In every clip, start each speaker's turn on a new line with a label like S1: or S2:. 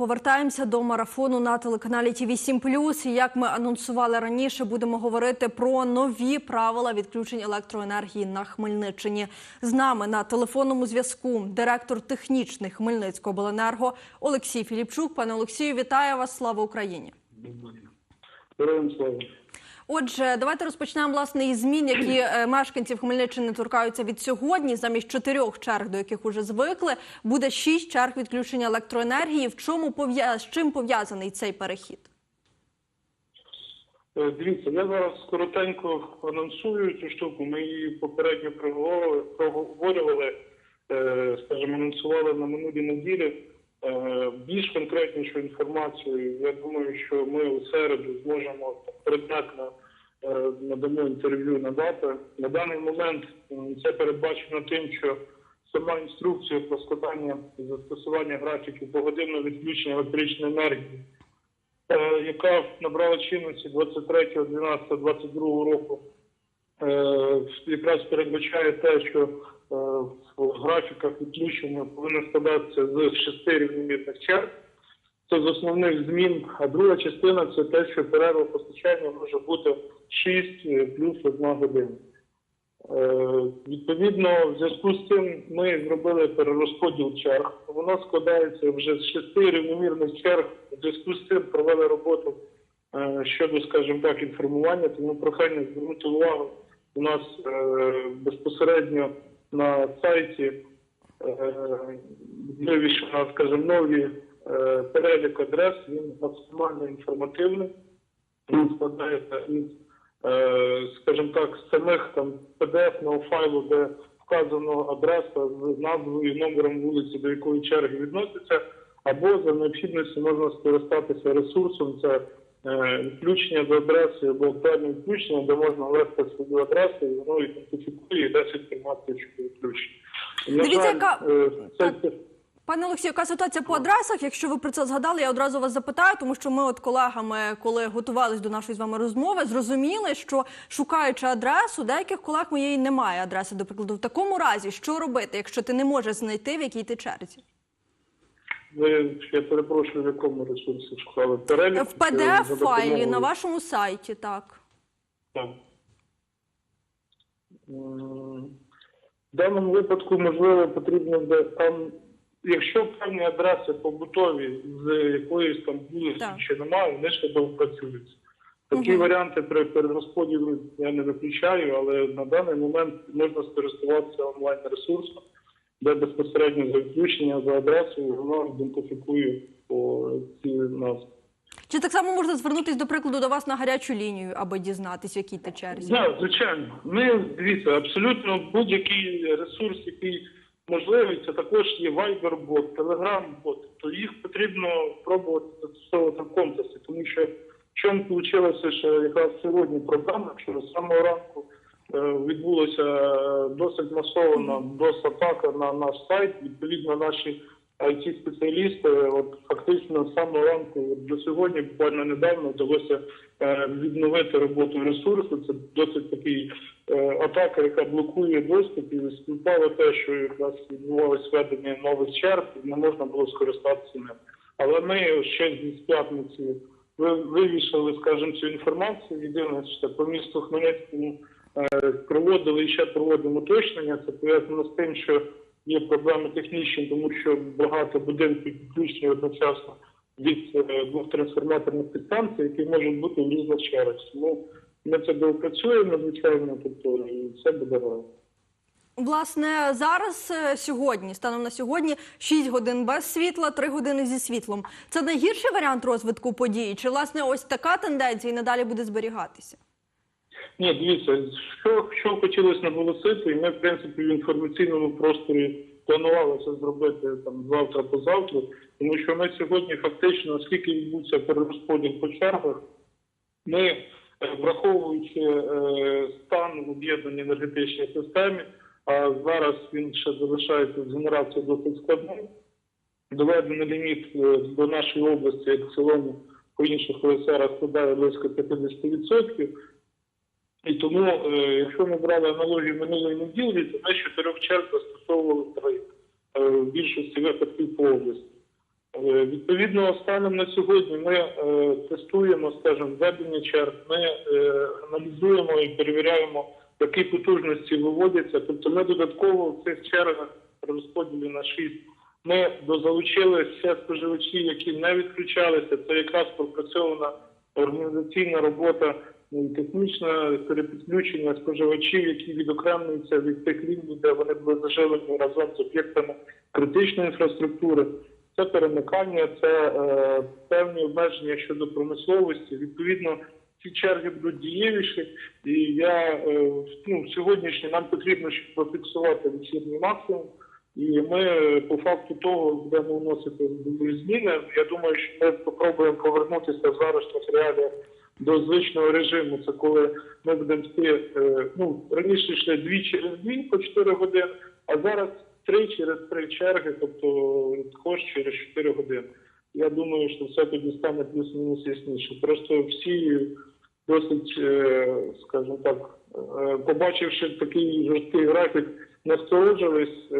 S1: повертаємося до марафону на телеканалі Ті 7 І Як ми анонсували раніше, будемо говорити про нові правила відключень електроенергії на Хмельниччині. З нами на телефонному зв'язку директор технічних Хмельницького обленерго Олексій Філіпчук. Пане Олексію, вітаю вас! Слава Україні!
S2: Героям слава.
S1: Отже, давайте розпочнемо власне із змін, які е, мешканців Хмельниччини торкаються від сьогодні. Замість чотирьох черг, до яких уже звикли, буде шість черг відключення електроенергії. В чому з чим пов'язаний цей перехід?
S2: Е, Дивіться, я зараз коротенько анонсую цю штуку. Ми її попередньо проговорювали е, скажімо, анонсували на минулій неділі. Е, Більш конкретнішу інформацію. Я думаю, що ми у середу зможемо предметно е, надамо інтерв'ю надати. На даний момент це передбачено тим, що сама інструкція про складання застосування графіків погодинного відключення електричної енергії е, яка набрала чинності 23.12.22 року, е, якраз передбачає те, що е, в графіках відключення повинно складатися з шести рівномірних черг. Це з основних змін. А друга частина це те, що перерва постачання може бути 6 плюс 1 година. Е, Відповідно, в зв'язку з цим ми зробили перерозподіл черг. Воно складається вже з шести рівномірних черг. В зв'язку з цим провели роботу е, щодо, скажімо так, інформування. Тому прохання звернути увагу у нас е, безпосередньо на сайті е, вивішено, скажімо, нові е, перелік адрес. Він максимально інформативний. Він складається із е, скажімо так, самих там PDF-ного файлу, де вказано адреса з назвою і номером вулиці, до якої черги відноситься, або за необхідності можна скористатися ресурсом, це включення до адреси або актуальне включення, де можна ввести свою адресу, і воно ідентифікує і дасть інформацію щодо відключення.
S1: Дивіться, яка-
S2: е, це-
S1: Пане Олексію, яка ситуація по адресах? Якщо ви про це згадали, я одразу вас запитаю, тому що ми, от колегами, коли готувалися до нашої з вами розмови, зрозуміли, що шукаючи адресу, деяких колег моєї немає адреси. До прикладу, в такому разі, що робити, якщо ти не можеш знайти, в якій ти черзі?
S2: Ви, я перепрошую, в якому ресурсі шукали перелік?
S1: В pdf файлі на вашому сайті, так.
S2: Так. В даному випадку, можливо, потрібно де там, якщо певні адреси побутові з якоїсь там вулиці ще немає, вони ще доопрацюються. Такі
S1: Мгм.
S2: варіанти при перерозподілі я не виключаю, але на даний момент можна скористуватися онлайн-ресурсом, де безпосередньо за відключення за адресою воно ідентифікує по цій назві.
S1: Чи так само можна звернутися, до прикладу, до вас на гарячу лінію, аби дізнатись, в якій ти черзі?
S2: Так, звичайно. Ми дивіться, абсолютно будь-який ресурс, який можливий, це також є Viber-бот, Telegram-бот. То їх потрібно пробувати застосовувати в комплексі, тому що в чому вийшло, що якраз сьогодні проблема, що з самого ранку відбулося е, досить масована DOS-атака на наш сайт. Відповідно, наші it спеціалісти от фактично з самого ранку до сьогодні, буквально недавно вдалося е, відновити роботу ресурсу. Це досить такий е, атака, яка блокує доступ, і співпало те, що якраз відбувалося введення нових черг, і не можна було скористатися ним. Але ми ще з п'ятниці ви- вивішали, скажімо, цю інформацію. Єдине, що по місту Хмельницькому е, проводили і ще проводимо уточнення. Це пов'язано з тим, що є проблеми технічні, тому що багато будинків підключені одночасно від е, двох трансформаторних підстанцій, які можуть бути в різних чергах. Тому ми це доопрацюємо, звичайно, тобто і все буде гаразд.
S1: Власне, зараз е, сьогодні, станом на сьогодні, 6 годин без світла, 3 години зі світлом. Це найгірший варіант розвитку подій? Чи власне ось така тенденція і надалі буде зберігатися?
S2: Ні, дивіться, що, що хотілося наголосити, і ми, в принципі, в інформаційному просторі планували це зробити там завтра позавтра, тому що ми сьогодні фактично, оскільки відбувся перерозподіл по чергах, ми, е, враховуючи е, стан в об'єднаній енергетичній системі, а зараз він ще залишається з генерацією досить складним, доведений ліміт е, до нашої області, як в цілому по інших ОСРах складає близько 50%. І тому, е, якщо ми брали аналогію минулої неділі, то ми з чотирьох черг застосовували три е, в більшості випадків по області. Е, Відповідно, станом на сьогодні ми тестуємо, скажімо, введення черг, ми аналізуємо і перевіряємо, які потужності виводяться. Тобто ми додатково в цих чергах при розподілі на 6 ми дозалучили ще споживачі, які не відключалися. Це якраз пропрацьована організаційна робота технічне перепідключення споживачів, які відокремлюються від тих ліній, де вони були заживлені разом з об'єктами критичної інфраструктури. Це перемикання, це е, певні обмеження щодо промисловості. Відповідно, ці черги будуть дієвіші, і я е, ну, сьогоднішній нам потрібно щоб зафіксувати вечірній максимум. І ми е, по факту того будемо вносити зміни. Я думаю, що ми спробуємо повернутися зараз в матеріалах до звичного режиму. Це коли ми будемо йти, е, ну раніше йшли дві через дві по 4 години, а зараз три через три черги, тобто також через 4 години. Я думаю, що все тоді стане плюс-мінус ясніше. Просто всі досить, е, скажімо так, е, побачивши такий жорсткий графік, насторожились.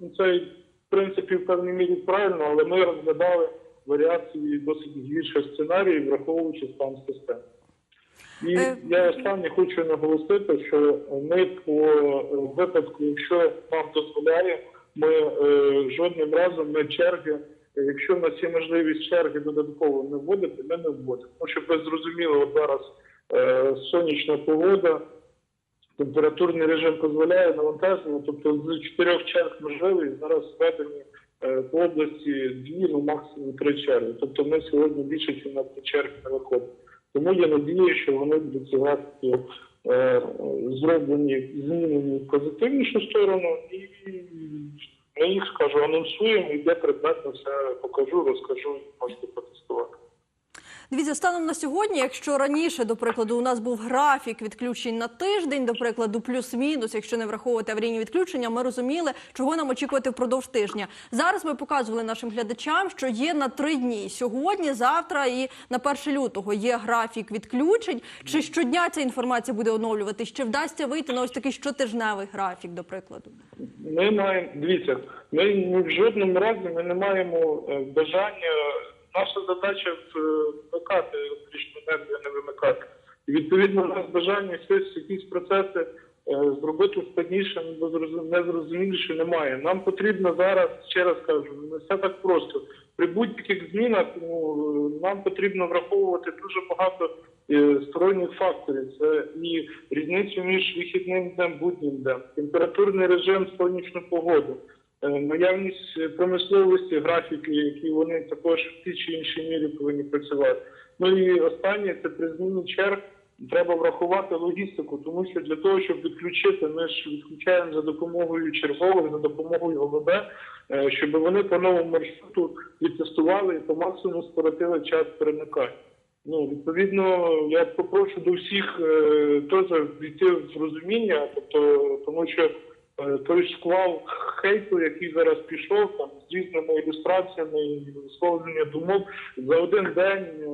S2: Ну, Це, в принципі, в певній мірі правильно, але ми розглядали варіації досить гірших сценаріїв, враховуючи стан системи. І
S1: Е,
S2: я останнє хочу наголосити, що ми по е, випадку, якщо нам дозволяє, ми е, жодним разом ми черги, якщо в нас є можливість черги додатково не вводити, ми не вводимо. Тому що ви зрозуміли, от зараз е, сонячна погода, температурний режим дозволяє навантаження, тобто з чотирьох черг можливих зараз введені по області дві, ну максимум три черги. Тобто ми сьогодні більше, ніж на три черги не виходимо. Тому я надію, що вони будуть цього е, зроблені, змінені в позитивнішу сторону, і ми їх скажу, анонсуємо, і де предметно все покажу, розкажу, можете протестувати.
S1: Дивіться, станом на сьогодні, якщо раніше, до прикладу, у нас був графік відключень на тиждень, до прикладу, плюс-мінус, якщо не враховувати аварійні відключення, ми розуміли, чого нам очікувати впродовж тижня. Зараз ми показували нашим глядачам, що є на три дні сьогодні, завтра і на 1 лютого є графік відключень. Чи щодня ця інформація буде оновлюватись? Чи вдасться вийти на ось такий щотижневий графік, до прикладу?
S2: Ми маємо дивіться, ми в жодному разі ми не маємо е, бажання. Наша задача е, вмикати електричну енергію, не вимикати. І відповідно у нас бажання щось якісь процеси е, зробити складніше, незрозуміліше немає. Нам потрібно зараз, ще раз кажу, не все так просто. При будь-яких змінах ну, е, нам потрібно враховувати дуже багато сторонніх факторів. Це і різницю між вихідним днем, буднім днем, температурний режим, сонячну погоду. Е, наявність промисловості, графіки, які вони також в тій чи іншій мірі повинні працювати. Ну і останнє це при зміні черг. Треба врахувати логістику, тому що для того, щоб відключити, ми ж відключаємо за допомогою чергових, за допомогою ОВБ, е, щоб вони по новому маршруту відтестували і по максимуму скоротили час перемикання. Ну, відповідно, я попрошу до всіх е, теж війти в розуміння, тобто, тому що е, той шквал хейту, який зараз пішов, там з різними ілюстраціями і висловлення думок, за один день, е,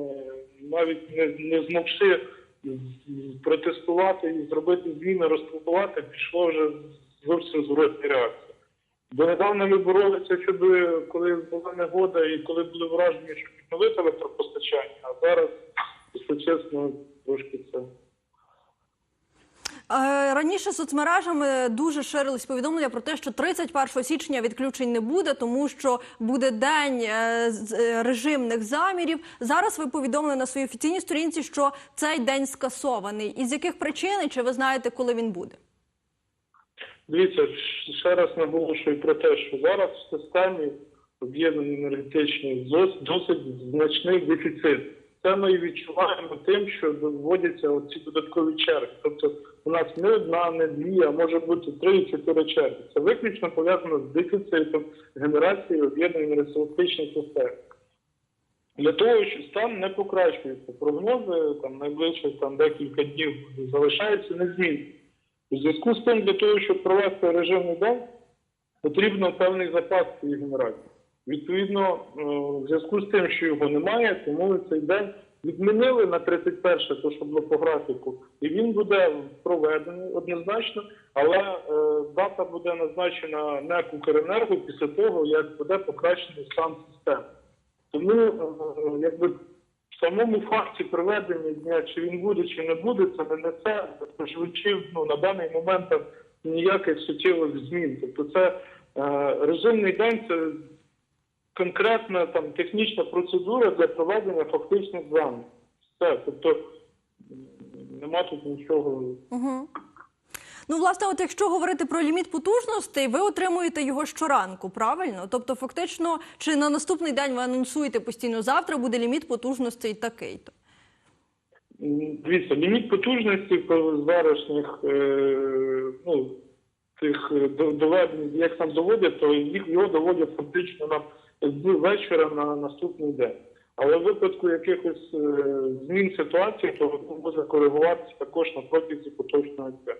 S2: навіть не, не змогши протестувати і зробити зміни, розтурбувати, пішло вже зовсім зворотні реакції. Донедавна ми боролися, щоб коли була негода і коли були вражені, щоб відновити електропостачання, а зараз, якщо чесно, трошки це.
S1: Е, Раніше соцмережами дуже ширились повідомлення про те, що 31 січня відключень не буде, тому що буде день е, е, режимних замірів. Зараз ви повідомили на своїй офіційній сторінці, що цей день скасований. Із яких причин чи ви знаєте, коли він буде?
S2: Дивіться, ще раз наголошую про те, що зараз в системі об'єднаної енергетичної зос- досить значний дефіцит. Це ми і відчуваємо тим, що вводяться оці додаткові черги. Тобто у нас не одна, не дві, а може бути три, чотири черги. Це виключно пов'язано з дефіцитом генерації об'єднаної енергетичної системи. Для того, що стан не покращується. Прогнози там найближчі там декілька днів залишаються незмінні. У зв'язку з тим, для того, щоб провести режимний день, потрібно певний запас цієї генерації. Відповідно, е, в зв'язку з тим, що його немає, тому цей день відмінили на 31, то що було по графіку, і він буде проведений однозначно, але е, дата буде назначена НЕК «Укренерго» після того, як буде покращений стан системи. Тому е, якби в самому факті проведення дня, чи він буде, чи не буде, це не несе споживачів ну, на даний момент ніяких суттєвих змін. Тобто це е, режимний день, це конкретна там технічна процедура для проведення фактичних замів. Все. Тобто нема тут нічого.
S1: Угу. Ну, власне, от якщо говорити про ліміт потужностей, ви отримуєте його щоранку, правильно? Тобто, фактично, чи на наступний день ви анонсуєте постійно завтра буде ліміт потужностей такий-то?
S2: М, Дивіться, ліміт потужності по зарашніх е, ну, цих е, доведень, як там доводять, то їх його доводять фактично нам з вечора на наступний день. Але в випадку якихось е, змін ситуації, то може коригуватися також на протязі поточного дня.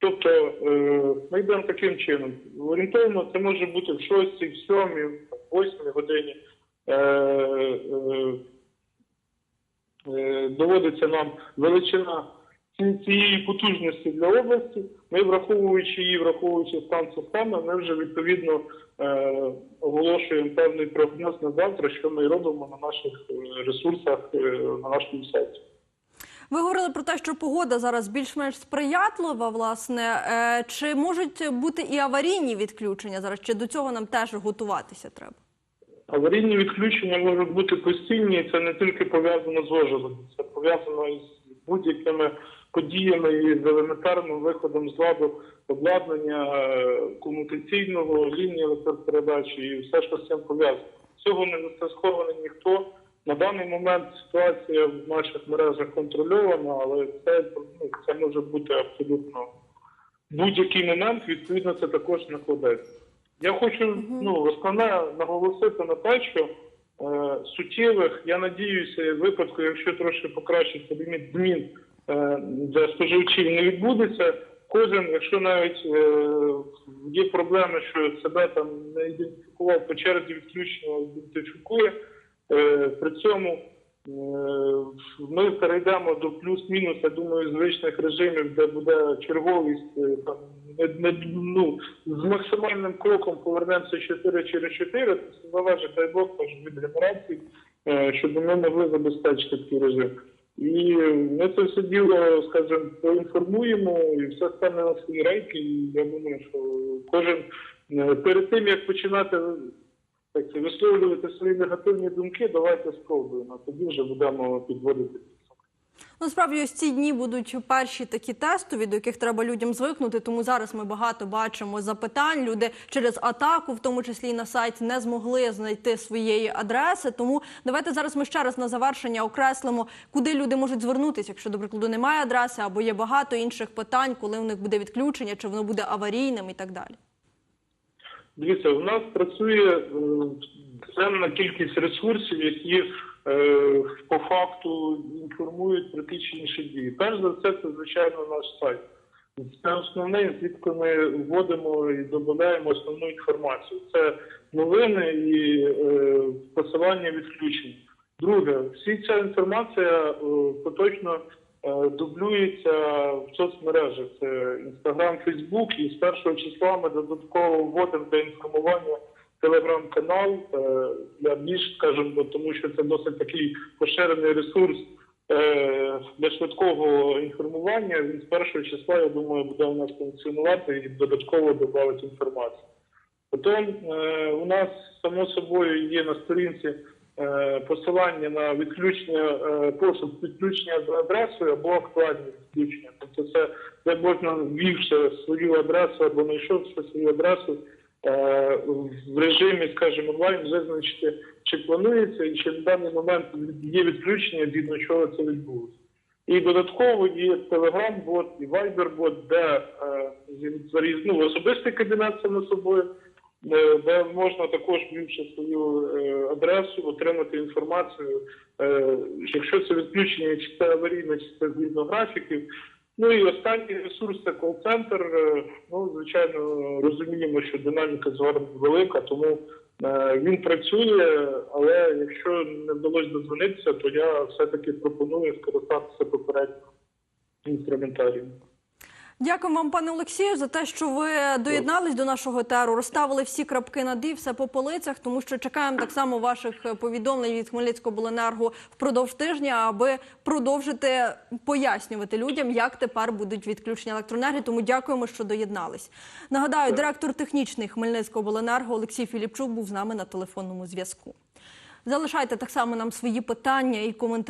S2: Тобто е, ми йдемо таким чином. Орієнтовно це може бути в 6, в 7, в 8 годині. Е, доводиться нам величина цієї потужності для області. Ми, враховуючи її, враховуючи стан системи, ми вже відповідно е, оголошуємо певний прогноз на завтра, що ми робимо на наших е, ресурсах е, на нашому сайті.
S1: Ви говорили про те, що погода зараз більш-менш сприятлива, власне. Е, Чи можуть бути і аварійні відключення зараз? Чи до цього нам теж готуватися треба?
S2: Аварійні відключення можуть бути постійні, і це не тільки пов'язано з ожеледом, це пов'язано із будь-якими подіями і з елементарним виходом з ладу обладнання е, комутаційного, лінії електропередачі і все, що з цим пов'язано. Цього не застрахований ніхто. На даний момент ситуація в наших мережах контрольована, але це, ну, це може бути абсолютно будь-який момент, відповідно, це також накладеться. Я хочу ну, основне наголосити на те, що е, суттєвих, я надіюся, випадку, якщо трошки покращиться ліміт змін для споживачів не відбудеться. Кожен, якщо навіть е, є проблеми, що себе там не ідентифікував по черзі відключення, ідентифікує. Е, при цьому е, ми перейдемо до плюс-мінус, я думаю, звичних режимів, де буде черговість е, там ну, з максимальним кроком повернемося 4 через 4, це залежить, дай Бог, від генерації, е, щоб ми могли забезпечити такий режим. І ми це все діло, скажімо, поінформуємо і все стане на свої рейки. І я думаю, що кожен е, перед тим як починати так, висловлювати свої негативні думки, давайте спробуємо. Тоді вже будемо підводити.
S1: Насправді ось ці дні будуть перші такі тестові, до яких треба людям звикнути. Тому зараз ми багато бачимо запитань. Люди через атаку, в тому числі і на сайті, не змогли знайти своєї адреси. Тому давайте зараз ми ще раз на завершення окреслимо, куди люди можуть звернутися, якщо, до прикладу, немає адреси або є багато інших питань, коли у них буде відключення, чи воно буде аварійним і так далі.
S2: Дивіться, у нас працює певна кількість ресурсів, які по факту інформують про ті чи інші дії. Перш за все, це звичайно наш сайт. Це основне, звідки ми вводимо і додаємо основну інформацію. Це новини і е, посилання відключень. Друге, всі ця інформація е, поточно е, дублюється в соцмережах. Це Інстаграм, Фейсбук, і з першого числа ми додатково вводимо для інформування телеграм-канал е, для більш, скажімо, тому що це досить такий поширений ресурс е, для швидкого інформування. Він з першого числа, я думаю, буде у нас функціонувати і додатково додати інформацію. Потім е, у нас само собою є на сторінці посилання на відключення пошук відключення за адресою або актуальні відключення. Тобто це де можна ввівши свою адресу або знайшовши свою адресу в режимі, скажімо, онлайн визначити, чи планується і чи в даний момент є відключення, згідно чого це відбулося. І додатково є Telegram-бот і Viber-бот, де е, ну, особистий кабінет само собою, е, де можна також ввівши свою е, адресу, отримати інформацію, е, якщо це відключення, чи це аварійне, чи це згідно графіків. Ну і останній ресурс це кол-центр. Е, Ну, звичайно, розуміємо, що динаміка звернень велика, тому е, він працює, але якщо не вдалося дозвонитися, то я все-таки пропоную скористатися попереднім інструментарієм.
S1: Дякую вам, пане Олексію, за те, що ви доєднались до нашого теру, розставили всі крапки над «і», все по полицях, тому що чекаємо так само ваших е, повідомлень від Хмельницького обленерго впродовж тижня, аби продовжити пояснювати людям, як тепер будуть відключення електроенергії. Тому дякуємо, що доєднались. Нагадаю, директор технічний Хмельницького обленерго Олексій Філіпчук був з нами на телефонному зв'язку. Залишайте так само нам свої питання і коментарі.